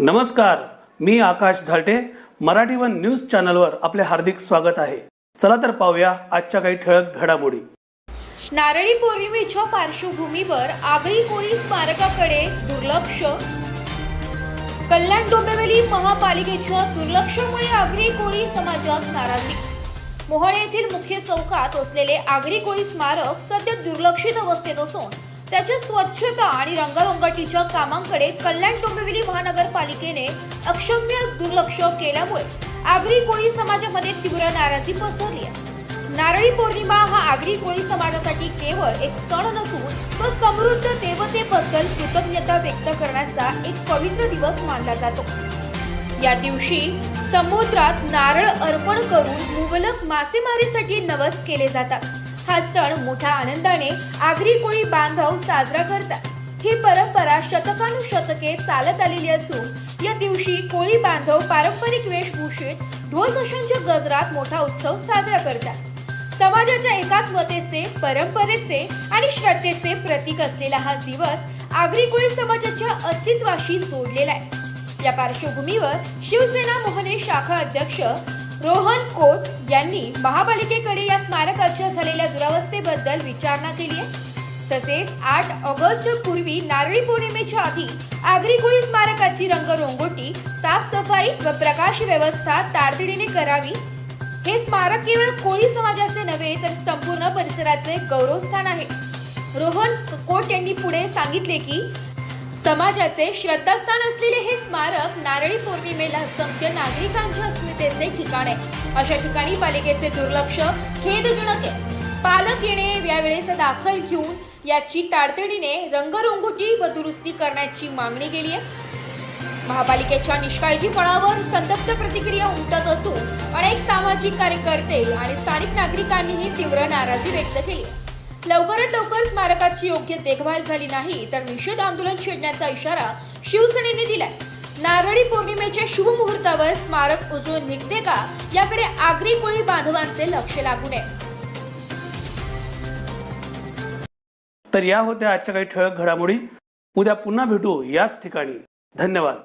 नमस्कार मी Akash झालटे. Marathi one news चॅनलवर आपले हार्दिक स्वागत आहे. चला तर पाहूया आजच्या काही ठळक घडामोडी. नारळी पौर्णिमेच्या पार्श्वभूमीवर आगरी कोळी स्मारकाकडे दुर्लक्ष. कल्याण डोंबिवली महापालिकेच्या दुर्लक्षामुळे आगरी कोळी समाजात नाराजी. मोहणे येथील मुख्य चौकात असलेले आगरी कोळी स्मारक सध्या दुर्लक्षित अवस्थेत असून त्याच्या स्वच्छता आणि रंगरंगटीच्या कामांकडे कल्याण डोंबिवली महानगरपालिकेने अक्षम्य दुर्लक्ष केल्यामुळे आगरी कोळी समाजामध्ये तीव्र नाराजी पसरली आहे. नारळी पौर्णिमा हा आगरी कोळी समाजासाठी केवळ एक सण नसून तो समृद्ध देवतेबद्दल कृतज्ञता व्यक्त करण्याचा एक पवित्र दिवस मानला जातो. या दिवशी समुद्रात नारळ अर्पण करून मुबलक मासेमारीसाठी नवस केले जातात. हा सण मोठ्या आनंदाने आगरी कोळी बांधव साजरा करतात. ही परंपरा शतकानुशतके चालत आलेली असून या दिवशी कोळी बांधव पारंपरिक वेशभूषेत ढोल गजरात मोठा उत्सव साजरा करतात. समाजाच्या एकात्मतेचे परंपरेचे आणि श्रद्धेचे प्रतीक असलेला हा दिवस आगरी कोळी समाजाच्या अस्तित्वाशी जोडलेला आहे. या पार्श्वभूमीवर शिवसेना मोहने शाखा अध्यक्ष रोहन कोट यांनी महापालिकेकडे या स्मारकाच्या झालेल्या दुरावस्थेबद्दल विचारणा केली आहे. तसेच आठ ऑगस्ट पूर्वी नारळी पौर्णिमेच्या आधी आगरी कोळी स्मारकाची रंगरोंगोटी साफसफाई व प्रकाश व्यवस्था तातडीने करावी. हे स्मारक केवळ कोळी समाजाचे नव्हे तर संपूर्ण परिसराचे गौरवस्थान आहे. रोहन कोट यांनी पुढे सांगितले की समाजाचे श्रद्धास्थान असलेले हे स्मारक नारळी पौर्णिमेला असंख्य नागरिकांच्या अस्मितेचे ठिकाण आहे. अशा ठिकाणी पालिकेचे दुर्लक्ष खेदजनक आहे पालक येणे यावेळेस दाखल घेऊन याची तातडीने रंगरंगोटी व दुरुस्ती करण्याची मागणी केली आहे. महापालिकेच्या निष्काळजीपणावर संतप्त प्रतिक्रिया उमटत असून अनेक सामाजिक कार्यकर्ते आणि स्थानिक नागरिकांनीही तीव्र नाराजी व्यक्त केली आहे. लवकरात लवकर स्मारकाची योग्य देखभाल झाली नाही तर निषेध आंदोलन छेडण्याचा इशारा शिवसेनेने दिलाय. नारळी पौर्णिमेच्या शुभ मुहूर्तावर स्मारक उजळून निघते का? याकडे आगरी कोळी बांधवांचे लक्ष लागू नये. तर या होत्या आजच्या काही ठळक घडामोडी. उद्या पुन्हा भेटू याच ठिकाणी. धन्यवाद.